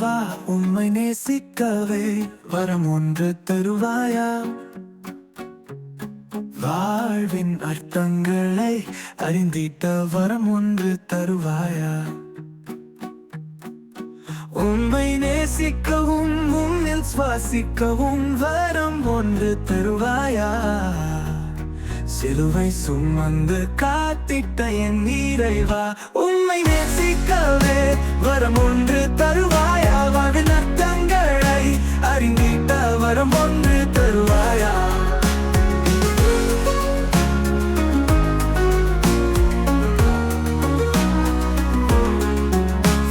வா உண்மை நேசிக்கவே வரம் ஒன்று தருவாயா? வாழ்வின் அர்த்தங்களை அறிந்திட்ட வரம் ஒன்று தருவாயா? உண்மை நேசிக்கவும் உன்னில் சுவாசிக்கவும் வரம் ஒன்று தருவாயா? சிலுவை சுமந்து காத்திட்ட என் நீரைவா உண்மை நேசிக்கவே வரம் ஒன்று தருவா அறிந்திட்ட ஒன்று தருவாயா?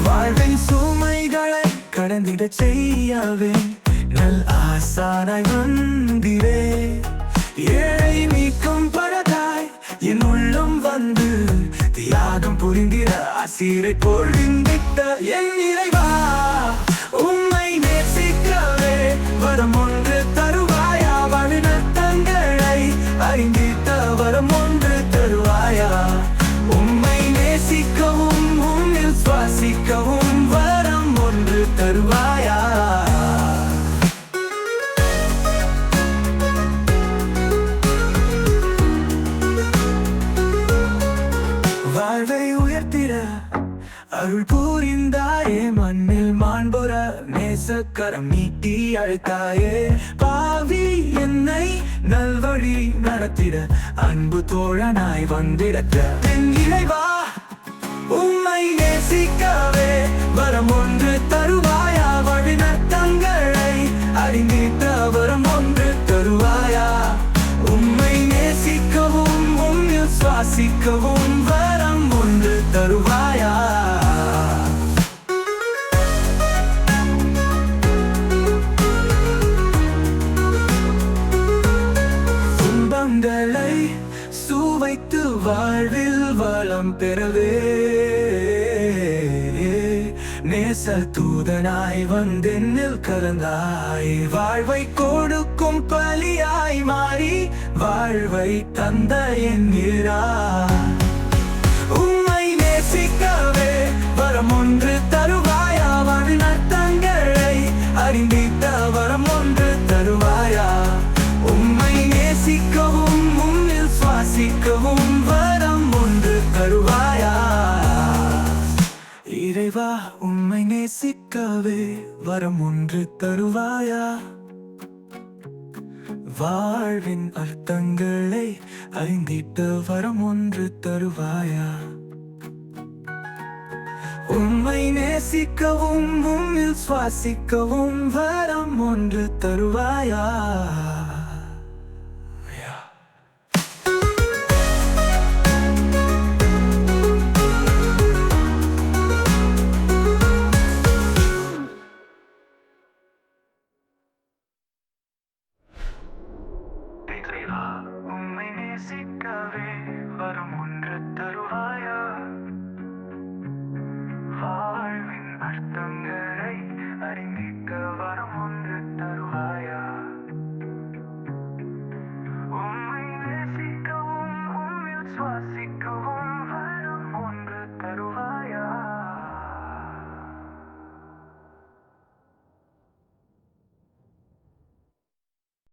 வாழ்வின் சுமைகளை கடந்திட செய்யவே நல் ஆசாராய் வந்திரே ஏழை நீக்கும் படதாய் என் உள்ளம் வந்து தியாகம் புரிந்திட அசீரை பொழிந்திட்ட என் இறைவா வருவாயா? வாழ்வை உயர்த்திட அருள் புரிந்தாயே மண்ணில் மாண்புற நேசக்கரம் நீட்டி அழைத்தாயே. பாவி என்னை நல்வழி நடத்திட அன்பு தோழனாய் வந்திடத்த என் இறைவா உம்மை நேசிக்கவே. உம்மில் வரம் ஒன்று தருவாயா? துன்பங்களை சுவைத்து வாழ்வில் வளம் பெறவே. நேச தூதனாய் வந்தென்னில் கலந்தாய். வாழ்வை கொடுக்கும் பலியாய் மாறி வாழ்வை தந்த என்கிறா நீரா. உம்மை நேசிக்கவே வரம் ஒன்று தருவாயா? வாழ்வின் அர்த்தங்களை அறிந்திட்ட வரம் ஒன்று தருவாயா? உம்மை நேசிக்கவும் உம்மில் சுவாசிக்கவும் இறைவா உம்மை நேசிக்கவே வரம் ஒன்று தருவாயா? வாழ்வின் அர்த்தங்களை அறிந்திட்ட வரம் ஒன்று தருவாயா? உம்மை நேசிக்கவும் உம்மில் சுவாசிக்கவும் வரம் ஒன்று தருவாயா?